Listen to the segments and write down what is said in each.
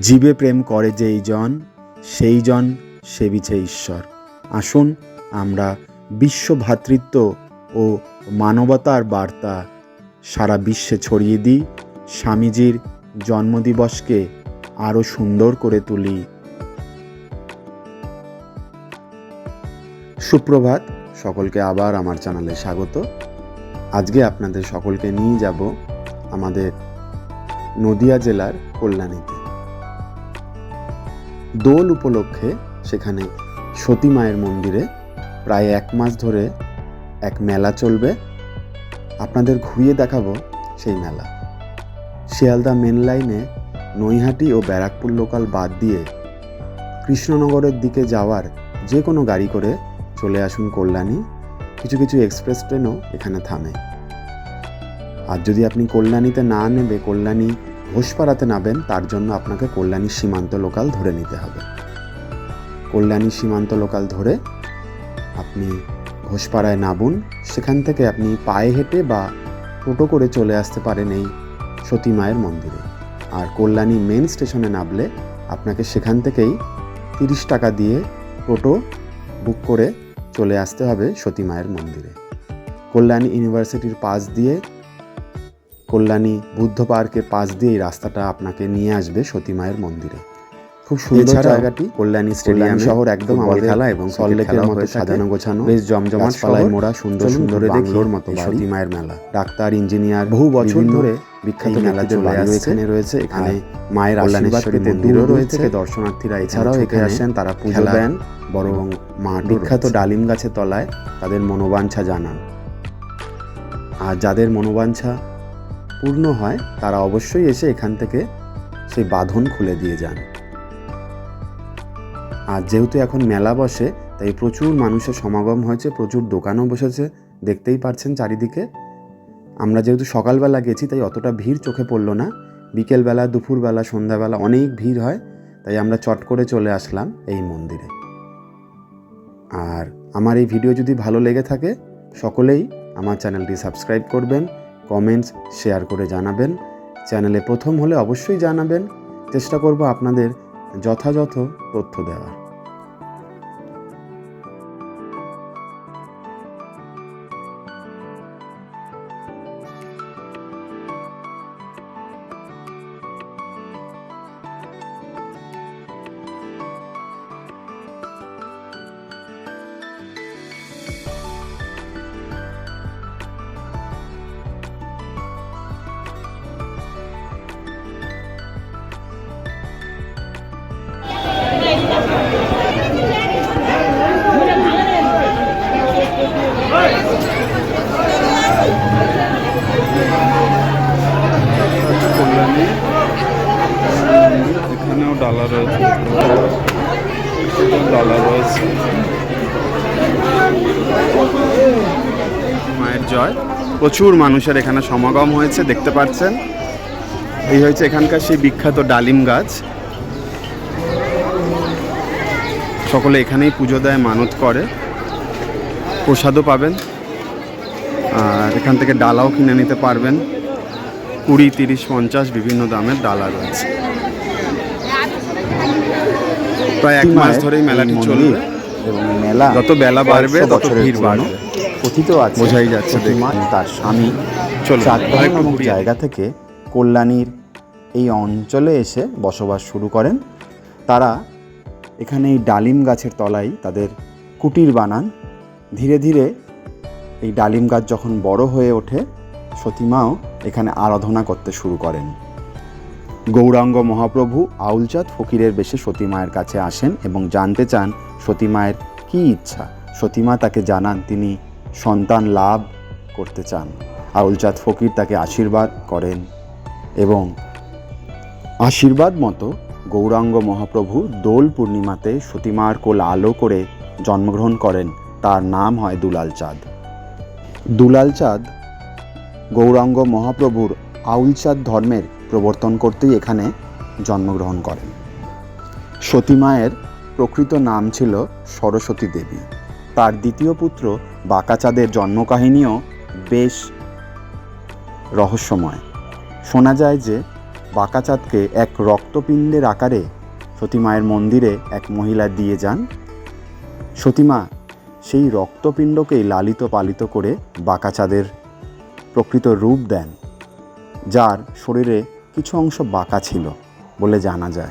জীবে প্রেম করে যেই জন, সেই জন সেবিছে ঈশ্বর। আসুন আমরা বিশ্ব ভ্রাতৃত্ব ও মানবতার বার্তা সারা বিশ্বে ছড়িয়ে দিই, স্বামীজির জন্মদিবসকে আরও সুন্দর করে তুলি। সুপ্রভাত, সকলকে আবার আমার চ্যানেলে স্বাগত। আজকে আপনাদের সকলকে নিয়ে যাব আমাদের নদিয়া জেলার কল্যাণীতে। দোল উপলক্ষে সেখানে সতী মায়ের মন্দিরে প্রায় এক মাস ধরে এক মেলা চলবে। আপনাদের ঘুরিয়ে দেখাবো সেই মেলা। শিয়ালদা মেন লাইনে নৈহাটি ও ব্যারাকপুর লোকাল বাদ দিয়ে কৃষ্ণনগরের দিকে যাওয়ার যে কোনো গাড়ি করে চলে আসুন কল্যাণী। কিছু কিছু এক্সপ্রেস ট্রেনও এখানে থামে। আর যদি আপনি কল্যাণীতে না নেবে কল্যাণী ঘোষপাড়াতে নাবেন তার জন্য আপনাকে কল্যাণী সীমান্ত লোকাল ধরে নিতে হবে। কল্যাণী সীমান্ত লোকাল ধরে আপনি ঘোষপাড়ায় নামুন, সেখান থেকে আপনি পায়ে হেঁটে বা টোটো করে চলে আসতে পারেন এই সতী মায়ের মন্দিরে। আর কল্যাণী মেন স্টেশনে নামলে আপনাকে সেখান থেকেই তিরিশ টাকা দিয়ে টোটো বুক করে চলে আসতে হবে সতী মায়ের মন্দিরে। কল্যাণী ইউনিভার্সিটির পাশ দিয়ে কল্যাণী বুদ্ধ পার্কের পাশ দিয়ে এই রাস্তাটা আপনাকে নিয়ে আসবে সতী মায়ের মন্দিরে। খুব সুন্দর জায়গাটি কল্যাণী স্টেডিয়াম শহর একদম আমাদের খেলা এবং সল্টলেকের মতো সাজানো। গোছানো বেশ জমজমাট শহর। মোড়া সুন্দর সুন্দর বাংলোর মতো সতী মায়ের মেলা। ডাক্তার ইঞ্জিনিয়ার বহু বছর ধরে বিখ্যাত মেলা বাড়ি বাড়ি এখানে রয়েছে। এখানে মায়ের আশীর্বাদ পেতে মন্দিরও দূর দূর রয়েছে। দর্শনার্থীরা এছাড়াও এখানে আসেন তারা পুজো দেন বড় মাঠ বিখ্যাত ডালিম গাছের তলায় তাদের মনোবাঞ্ছা জানান। আর যাদের মনোবাঞ্ছা পূর্ণ হয়, তারা অবশ্যই এসে এখান থেকে সেই বাঁধন খুলে দিয়ে যান। আর যেহেতু এখন মেলা বসে, তাই প্রচুর মানুষের সমাগম হয়েছে, প্রচুর দোকানও বসেছে। দেখতেই পারছেন চারিদিকে। আমরা যেহেতু সকালবেলা গেছি, তাই অতটা ভিড় চোখে পড়ল না। বিকেলবেলা, দুপুরবেলা, সন্ধ্যাবেলা অনেক ভিড় হয়, তাই আমরা চট করে চলে আসলাম এই মন্দিরে। আর আমার এই ভিডিও যদি ভালো লেগে থাকে, সকলেই আমার চ্যানেলটি সাবস্ক্রাইব করবেন কমেন্টস শেয়ার করে জানাবেন। চ্যানেলে প্রথম হলে অবশ্যই জানাবেন। চেষ্টা করব আপনাদের যথাযথ তথ্য দেওয়ার। ডালা রয়েছে ডালা রয়েছে। মায়ের জয়। প্রচুর মানুষের এখানে সমাগম হয়েছে, দেখতে পাচ্ছেন। এই হয়েছে এখানকার সেই বিখ্যাত ডালিম গাছ। সকলে এখানেই পুজো দেয়, মানত করে। প্রসাদও পাবেন। আর এখান থেকে ডালাও কিনে নিতে পারবেন। কুড়ি, তিরিশ, পঞ্চাশ বিভিন্ন দামের ডালা রয়েছে। প্রায় এক মাস ধরেই মেলাটি চলবে। এবং মেলা যত বেলা বাড়বে তত ভিড় বাড়বে। কথিত আছে বোঝাই যাচ্ছে তার স্বামী চলুন, চাকদহ আরেকটু জায়গা থেকে কল্যাণীর এই অঞ্চলে এসে বসবাস শুরু করেন। তারা এখানে এই ডালিম গাছের তলায় তাদের কুটির বানান। ধীরে ধীরে এই ডালিম গাছ যখন বড় হয়ে ওঠে সতীমাও এখানে আরাধনা করতে শুরু করেন। গৌরাঙ্গ মহাপ্রভু আউলচাঁদ ফকিরের বেশে সতী মায়ের কাছে আসেন এবং জানতে চান সতী মায়ের কী ইচ্ছা। সতীমা তাকে জানান, তিনি সন্তান লাভ করতে চান। আউলচাঁদ ফকির তাকে আশীর্বাদ করেন এবং আশীর্বাদ মতো গৌরাঙ্গ মহাপ্রভু দোল পূর্ণিমাতে সতীমার কোল আলো করে জন্মগ্রহণ করেন। তার নাম হয় দুলাল চাঁদ দুলাল চাঁদ গৌরাঙ্গ মহাপ্রভুর আউলচাঁদ ধর্মের প্রবর্তন করতেই এখানে জন্মগ্রহণ করেন। সতী মায়ের প্রকৃত নাম ছিল সরস্বতী দেবী। তার দ্বিতীয় পুত্র বাঁকাচাঁদের জন্মকাহিনীও বেশ রহস্যময়। শোনা যায় যে বাঁকাচাঁদকে এক রক্তপিণ্ডের আকারে সতীমায়ের মন্দিরে এক মহিলা দিয়ে যান। সতীমা সেই রক্তপিণ্ডকেই লালিত পালিত করে বাঁকাচাঁদের প্রকৃত রূপ দেন, যার শরীরে কিছু অংশ বাঁকা ছিল বলে জানা যায়।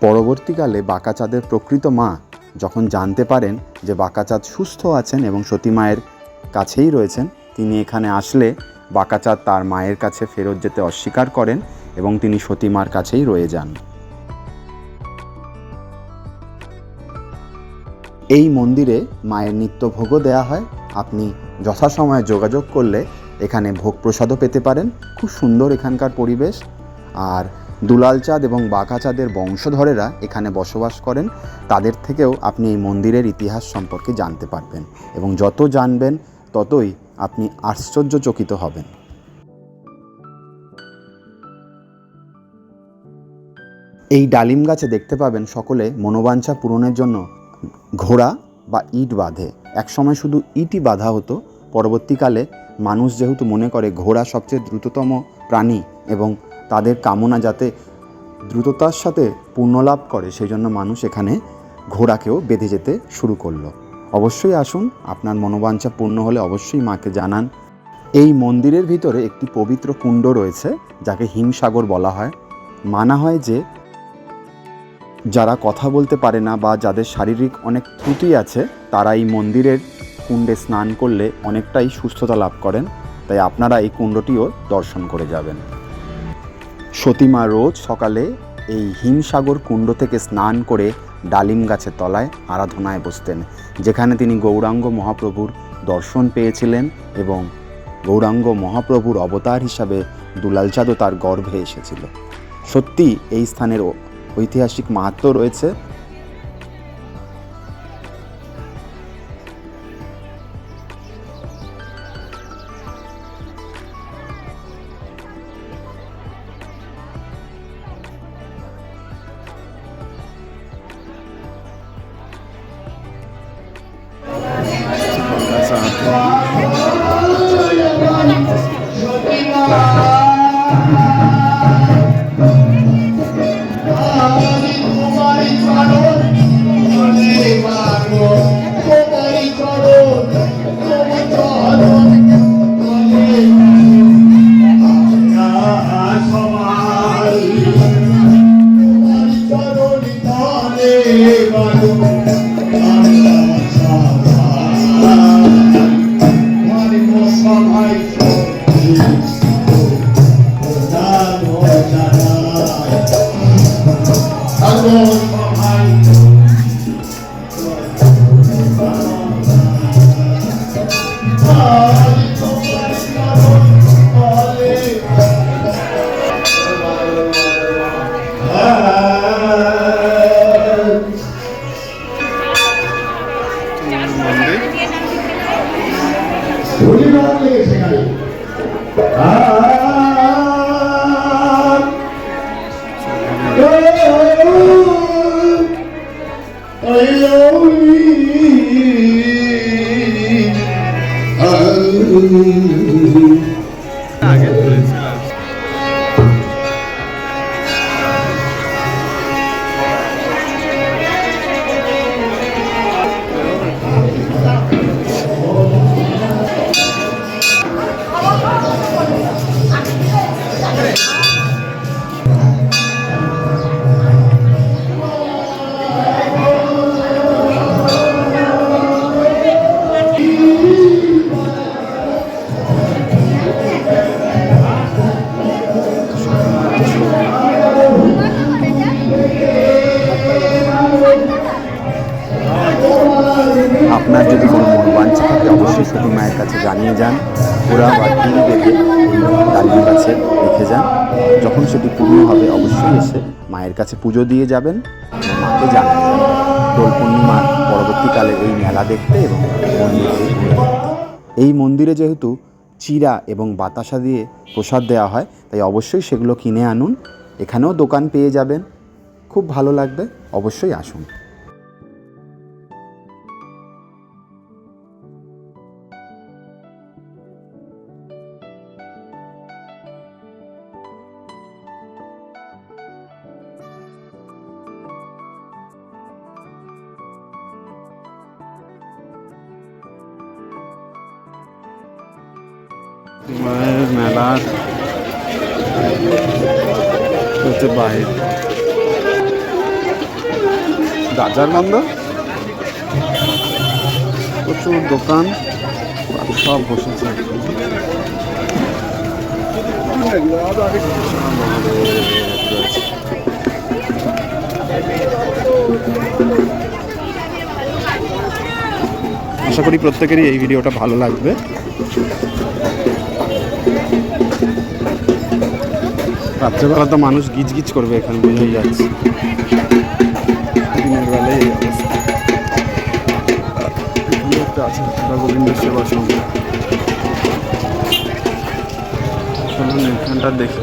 পরবর্তীকালে বাঁকাচাঁদের প্রকৃত মা যখন জানতে পারেন যে বাঁকাচাঁদ সুস্থ আছেন এবং সতী মায়ের কাছেই রয়েছেন, তিনি এখানে আসলে বাঁকাচাঁদ তার মায়ের কাছে ফেরত যেতে অস্বীকার করেন এবং তিনি সতীমার কাছেই রয়ে যান। এই মন্দিরে মায়ের নিত্য ভোগও দেয়া হয়। আপনি যথাসময়ে যোগাযোগ করলে এখানে ভোগ প্রসাদও পেতে পারেন। খুব সুন্দর এখানকার পরিবেশ। আর দুলাল চাঁদ এবং বাঘাচাঁদের বংশধরেরা এখানে বসবাস করেন, তাদের থেকেও আপনি এই মন্দিরের ইতিহাস সম্পর্কে জানতে পারবেন এবং যত জানবেন, ততই আপনি আশ্চর্যচকিত হবেন। এই ডালিম গাছে দেখতে পাবেন সকলে মনোবাঞ্ছা পূরণের জন্য ঘোড়া বা ইট বাঁধে। একসময় শুধু ইটই বাঁধা হতো, পরবর্তীকালে মানুষ যেহেতু মনে করে ঘোড়া সবচেয়ে দ্রুততম প্রাণী এবং তাদের কামনা যাতে দ্রুততার সাথে পূর্ণলাভ করে সেই জন্য মানুষ এখানে ঘোড়াকেও বেঁধে যেতে শুরু করল। অবশ্যই আসুন, আপনার মনোবাঞ্ছা পূর্ণ হলে অবশ্যই মাকে জানান। এই মন্দিরের ভিতরে একটি পবিত্র কুণ্ড রয়েছে, যাকে হিমসাগর বলা হয়। মানা হয় যে, যারা কথা বলতে পারে না বা যাদের শারীরিক অনেক ত্রুটি আছে, তারা এই মন্দিরের কুণ্ডে স্নান করলে অনেকটাই সুস্থতা লাভ করেন। তাই আপনারা এই কুণ্ডটিও দর্শন করে যাবেন। সতীমা রোজ সকালে এই হিমসাগর কুণ্ড থেকে স্নান করে ডালিম গাছের তলায় আরাধনায় বসতেন, যেখানে তিনি গৌরাঙ্গ মহাপ্রভুর দর্শন পেয়েছিলেন এবং গৌরাঙ্গ মহাপ্রভুর অবতার হিসাবে দুলালচাঁদও তার গর্ভে এসেছিল। সত্যি এই স্থানের ঐতিহাসিক মাহাত্ম রয়েছে। আপনার যান যখন সেটি পূর্ণ হবে, অবশ্যই এসে মায়ের কাছে পুজো দিয়ে যাবেন। মাকে জানিয়ে যাবেন দোল পূর্ণিমার পরবর্তীকালে এই মেলা দেখতে এবং এই মন্দিরে যেহেতু চিরা এবং বাতাসা দিয়ে প্রসাদ দেওয়া হয়, তাই অবশ্যই সেগুলো কিনে আনুন। এখানেও দোকান পেয়ে যাবেন। খুব ভালো লাগবে, অবশ্যই আসুন। মেলার হচ্ছে বাইরে। গাজার গন্ধ প্রচুর দোকান সব বসেছে। আশা করি প্রত্যেকেরই এই ভিডিওটা ভালো লাগবে। রাত্রেবেলা তো মানুষ গিজ গিজ করবে এখানে, বুঝেই যাচ্ছে। দিনের বেলায় একটা গোবিন্দ সেবা সংঘ এখানটা দেখি।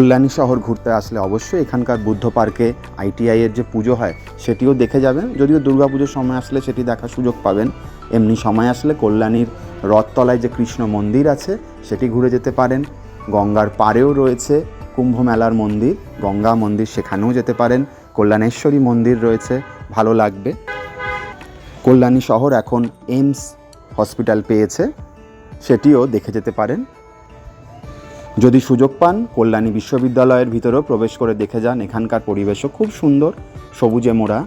কল্যাণী শহর ঘুরতে আসলে অবশ্যই এখানকার বুদ্ধ পার্কে আইটিআই এর যে পুজো হয়, সেটিও দেখে যাবেন। যদিও দুর্গাপুজোর সময় আসলে সেটি দেখার সুযোগ পাবেন। এমনি সময় আসলে কল্যাণীর রথতলায় যে কৃষ্ণ মন্দির আছে, সেটি ঘুরে যেতে পারেন। গঙ্গার পাড়েও রয়েছে কুম্ভ মেলার মন্দির। গঙ্গা মন্দির সেখানেও যেতে পারেন। কল্যাণেশ্বরী মন্দির রয়েছে, ভালো লাগবে। কল্যাণী শহর এখন এইমস হসপিটাল পেয়েছে, সেটিও দেখে যেতে পারেন। যদি সুযোগ পান, কল্যাণী বিশ্ববিদ্যালয়ের ভিতরেও প্রবেশ করে দেখে যান এখানকার পরিবেশও খুব সুন্দর। সবুজে মোড়া,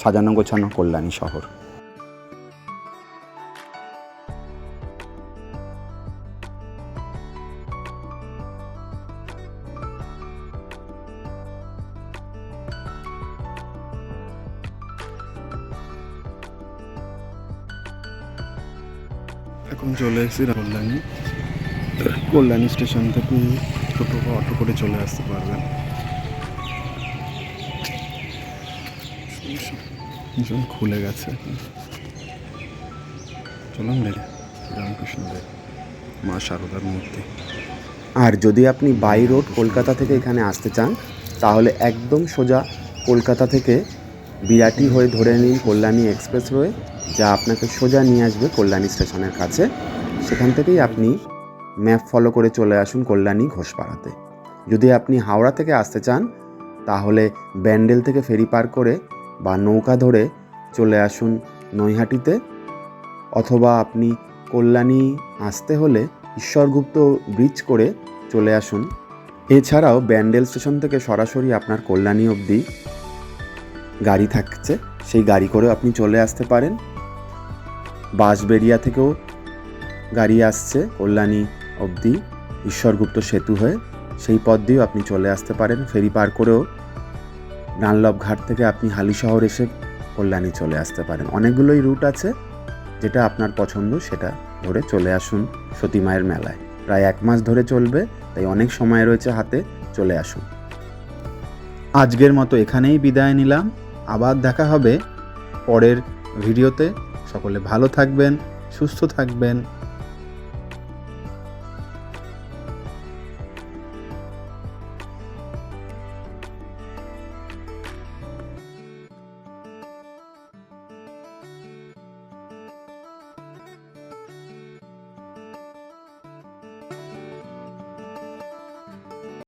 সাজানো গোছানো কল্যাণী শহর। এখন চলে এসেছি কল্যাণী কল্যাণী স্টেশন থেকে টোটো বা অটো করে চলে আসতে পারবেন। খুলে গেছে। চলুন দেখে রামকৃষ্ণ মা শারদার মূর্তি। আর যদি আপনি বাই রোড কলকাতা থেকে এখানে আসতে চান, তাহলে একদম সোজা কলকাতা থেকে বিরাটি হয়ে ধরে নিন কল্যাণী এক্সপ্রেস রয়ে যা আপনাকে সোজা নিয়ে আসবে কল্যাণী স্টেশনের কাছে। সেখান থেকেই আপনি ম্যাপ ফলো করে চলে আসুন কল্যাণী ঘোষপাড়াতে। যদি আপনি হাওড়া থেকে আসতে চান, তাহলে ব্যান্ডেল থেকে ফেরি পার করে বা নৌকা ধরে চলে আসুন নৈহাটিতে। অথবা আপনি কল্যাণী আসতে হলে ঈশ্বরগুপ্ত ব্রিজ করে চলে আসুন। এছাড়াও ব্যান্ডেল স্টেশন থেকে সরাসরি আপনার কল্যাণী অবধি গাড়ি থাকছে, সেই গাড়ি করেও আপনি চলে আসতে পারেন। বাঁশবেড়িয়া থেকেও গাড়ি আসছে কল্যাণী অবধি ঈশ্বরগুপ্ত সেতু হয়ে সেই পথ দিয়েও আপনি চলে আসতে পারেন, ফেরি পার করেও ডানলপ ঘাট থেকে আপনি হালি শহর এসে কল্যাণী চলে আসতে পারেন। অনেকগুলোই রুট আছে, যেটা আপনার পছন্দ সেটা ধরে চলে আসুন সতী মায়ের মেলায়। প্রায় এক মাস ধরে চলবে, তাই অনেক সময় রয়েছে হাতে, চলে আসুন। আজকের মতো এখানেই বিদায় নিলাম। আবার দেখা হবে পরের ভিডিওতে। সকলে ভালো থাকবেন, সুস্থ থাকবেন।